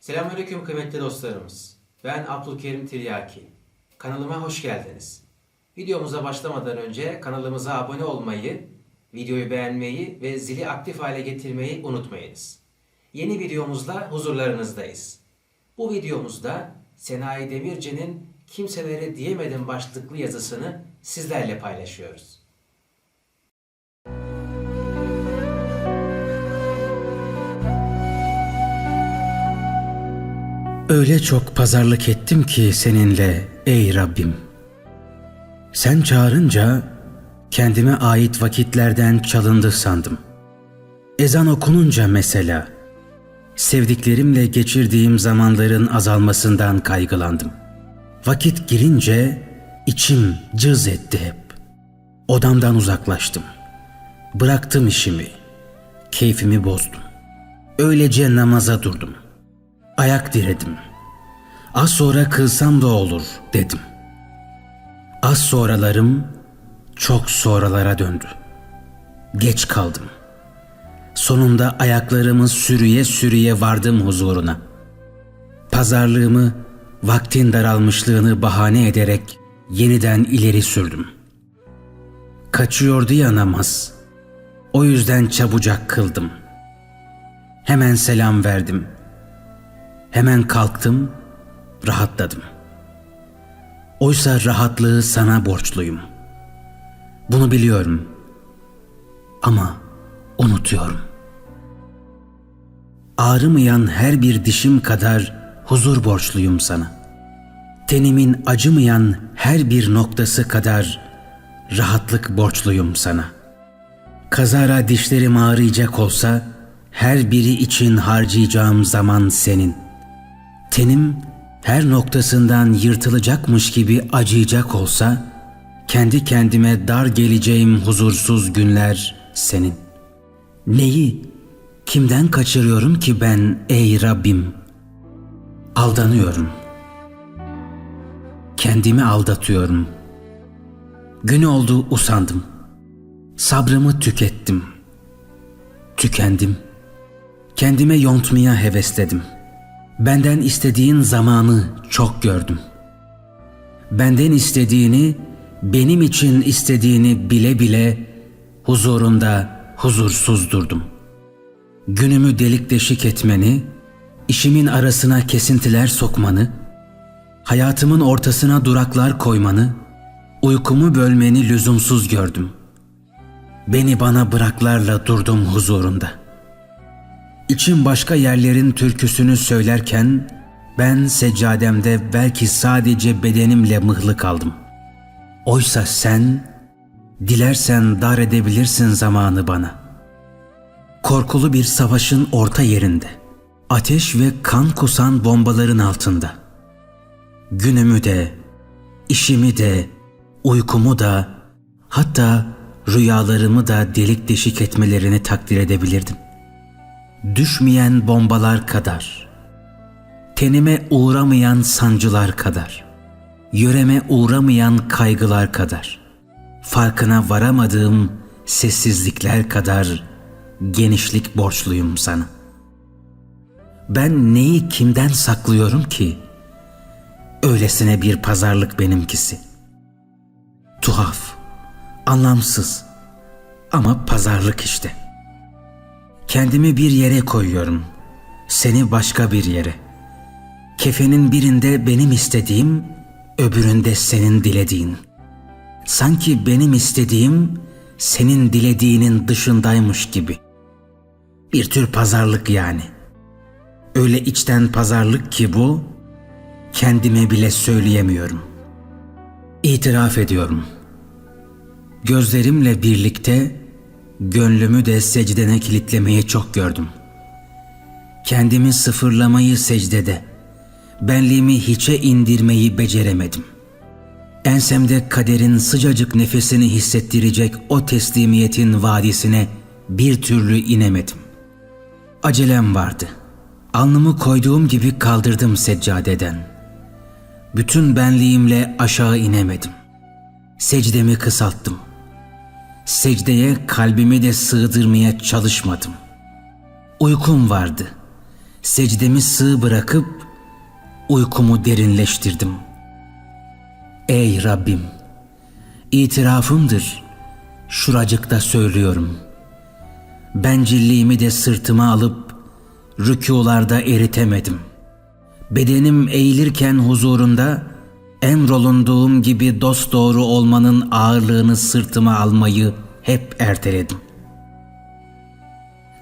Selamünaleyküm kıymetli dostlarımız. Ben Abdülkerim Tiryaki. Kanalıma hoş geldiniz. Videomuza başlamadan önce kanalımıza abone olmayı, videoyu beğenmeyi ve zili aktif hale getirmeyi unutmayınız. Yeni videomuzla huzurlarınızdayız. Bu videomuzda Senayi Demirci'nin Kimselere Diyemedim başlıklı yazısını sizlerle paylaşıyoruz. Öyle çok pazarlık ettim ki seninle ey Rabbim. Sen çağırınca kendime ait vakitlerden çalındı sandım. Ezan okununca mesela sevdiklerimle geçirdiğim zamanların azalmasından kaygılandım. Vakit girince içim cız etti hep. Odamdan uzaklaştım. Bıraktım işimi. Keyfimi bozdum. Öylece namaza durdum. Ayak diredim. Az sonra kılsam da olur dedim. Az sonralarım çok sonralara döndü. Geç kaldım. Sonunda ayaklarımı sürüye sürüye vardım huzuruna. Pazarlığımı, vaktin daralmışlığını bahane ederek yeniden ileri sürdüm. Kaçıyordu ya namaz. O yüzden çabucak kıldım. Hemen selam verdim.'' Hemen kalktım, rahatladım. Oysa rahatlığı sana borçluyum. Bunu biliyorum. Ama unutuyorum. Ağrımayan her bir dişim kadar huzur borçluyum sana. Tenimin acımayan her bir noktası kadar rahatlık borçluyum sana. Kazara dişlerim ağrıyacak olsa her biri için harcayacağım zaman senin.'' Tenim her noktasından yırtılacakmış gibi acıyacak olsa, kendi kendime dar geleceğim huzursuz günler senin. Neyi, kimden kaçırıyorum ki ben ey Rabbim? Aldanıyorum. Kendimi aldatıyorum. Gün oldu usandım. Sabrımı tükettim. Tükendim. Kendime yontmaya hevesledim.'' Benden istediğin zamanı çok gördüm. Benden istediğini, benim için istediğini bile bile huzurunda huzursuz durdum. Günümü delik deşik etmeni, işimin arasına kesintiler sokmanı, hayatımın ortasına duraklar koymanı, uykumu bölmeni lüzumsuz gördüm. Beni bana bıraklarla durdum huzurunda.'' İçim başka yerlerin türküsünü söylerken ben seccademde belki sadece bedenimle mıhlı kaldım. Oysa sen dilersen dar edebilirsin zamanı bana. Korkulu bir savaşın orta yerinde, ateş ve kan kusan bombaların altında. Günümü de, işimi de, uykumu da, hatta rüyalarımı da delik deşik etmelerini takdir edebilirdim.'' Düşmeyen bombalar kadar, tenime uğramayan sancılar kadar, yöreme uğramayan kaygılar kadar, farkına varamadığım sessizlikler kadar genişlik borçluyum sana. Ben neyi kimden saklıyorum ki? Öylesine bir pazarlık benimkisi. Tuhaf, anlamsız ama pazarlık işte.'' Kendimi bir yere koyuyorum. Seni başka bir yere. Kefenin birinde benim istediğim, öbüründe senin dilediğin. Sanki benim istediğim senin dilediğinin dışındaymış gibi. Bir tür pazarlık yani. Öyle içten pazarlık ki bu, kendime bile söyleyemiyorum. İtiraf ediyorum. Gözlerimle birlikte Gönlümü de secdene kilitlemeyi çok gördüm. Kendimi sıfırlamayı secdede, benliğimi hiçe indirmeyi beceremedim. Ensemde kaderin sıcacık nefesini hissettirecek o teslimiyetin vadisine bir türlü inemedim. Acelem vardı. Alnımı koyduğum gibi kaldırdım seccadeden. Bütün benliğimle aşağı inemedim. Secdemi kısalttım.'' Secdeye kalbimi de sığdırmaya çalışmadım. Uykum vardı. secdemi sığ bırakıp uykumu derinleştirdim. Ey Rabbim, itirafımdır, şuracıkta söylüyorum. Bencilliğimi de sırtıma alıp rükularda eritemedim. Bedenim eğilirken huzurunda emrolunduğum gibi dosdoğru olmanın ağırlığını sırtıma almayı hep erteledim.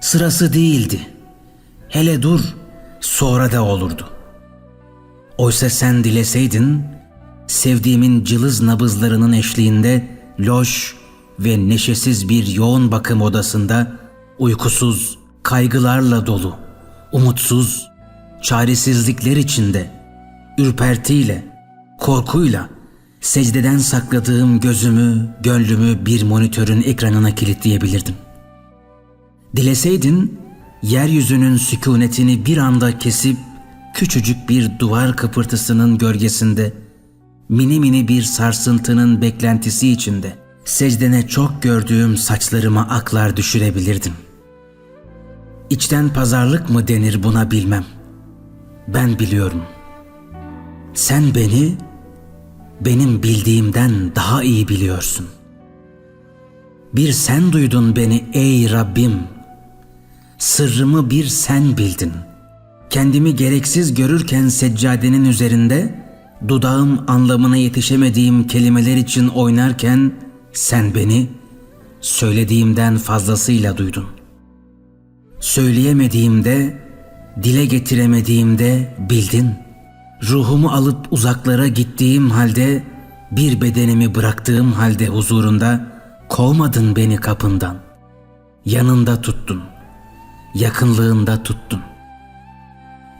Sırası değildi. Hele dur, sonra da olurdu. Oysa sen dileseydin, sevdiğimin cılız nabızlarının eşliğinde loş ve neşesiz bir yoğun bakım odasında uykusuz, kaygılarla dolu, umutsuz, çaresizlikler içinde, ürpertiyle, korkuyla secdeden sakladığım gözümü, gönlümü bir monitörün ekranına kilitleyebilirdim. Dileseydin, yeryüzünün sükunetini bir anda kesip küçücük bir duvar kıpırtısının gölgesinde, mini mini bir sarsıntının beklentisi içinde secdene çok gördüğüm saçlarıma aklar düşürebilirdim. İçten pazarlık mı denir buna bilmem. Ben biliyorum. Sen beni benim bildiğimden daha iyi biliyorsun. Bir sen duydun beni ey Rabbim. Sırrımı bir sen bildin. Kendimi gereksiz görürken seccadenin üzerinde dudağım anlamına yetişemediğim kelimeler için oynarken sen beni söylediğimden fazlasıyla duydun. Söyleyemediğimde, dile getiremediğimde bildin. Ruhumu alıp uzaklara gittiğim halde, bir bedenimi bıraktığım halde huzurunda kovmadın beni kapından. Yanında tuttun. Yakınlığında tuttun.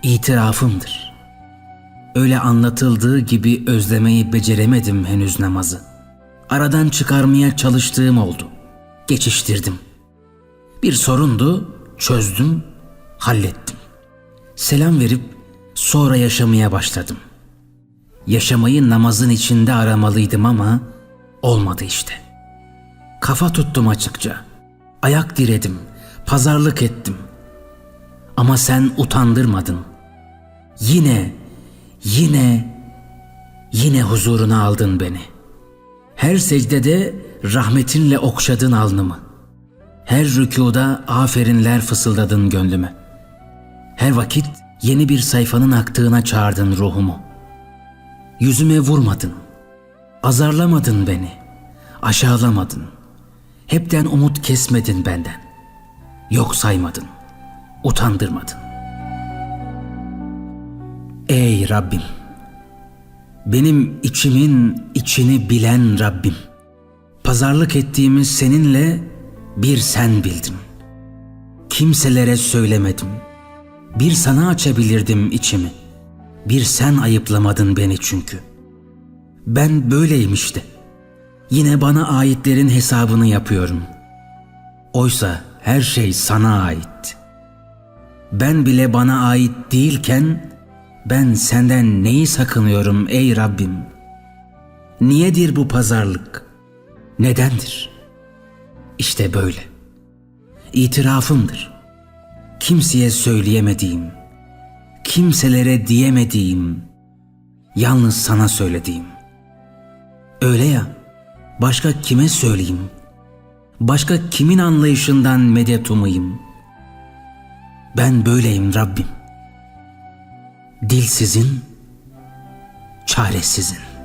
İtirafımdır. Öyle anlatıldığı gibi özlemeyi beceremedim henüz namazı. Aradan çıkarmaya çalıştığım oldu. Geçiştirdim. Bir sorundu, çözdüm, hallettim. Selam verip sonra yaşamaya başladım. Yaşamayı namazın içinde aramalıydım ama olmadı işte. Kafa tuttum açıkça. Ayak diredim, pazarlık ettim. Ama sen utandırmadın. Yine, yine, yine huzuruna aldın beni. Her secdede rahmetinle okşadın alnımı. Her rükuda aferinler fısıldadın gönlüme. Her vakit yeni bir sayfanın aktığına çağırdın ruhumu. Yüzüme vurmadın. Azarlamadın beni. Aşağılamadın. Hepten umut kesmedin benden. Yok saymadın. Utandırmadın. Ey Rabbim! Benim içimin içini bilen Rabbim. Pazarlık ettiğimiz seninle bir sen bildin. Kimselere söylemedim. Bir sana açabilirdim içimi. Bir sen ayıplamadın beni çünkü. Ben böyleyim işte. Yine bana aitlerin hesabını yapıyorum. Oysa her şey sana ait. Ben bile bana ait değilken ben senden neyi sakınıyorum ey Rabbim? Niyedir bu pazarlık? Nedendir? İşte böyle. İtirafımdır. Kimseye söyleyemediğim, kimselere diyemediğim, yalnız sana söylediğim. Öyle ya, başka kime söyleyeyim? Başka kimin anlayışından medet umayım? Ben böyleyim Rabbim. Dilsizin, çaresizin.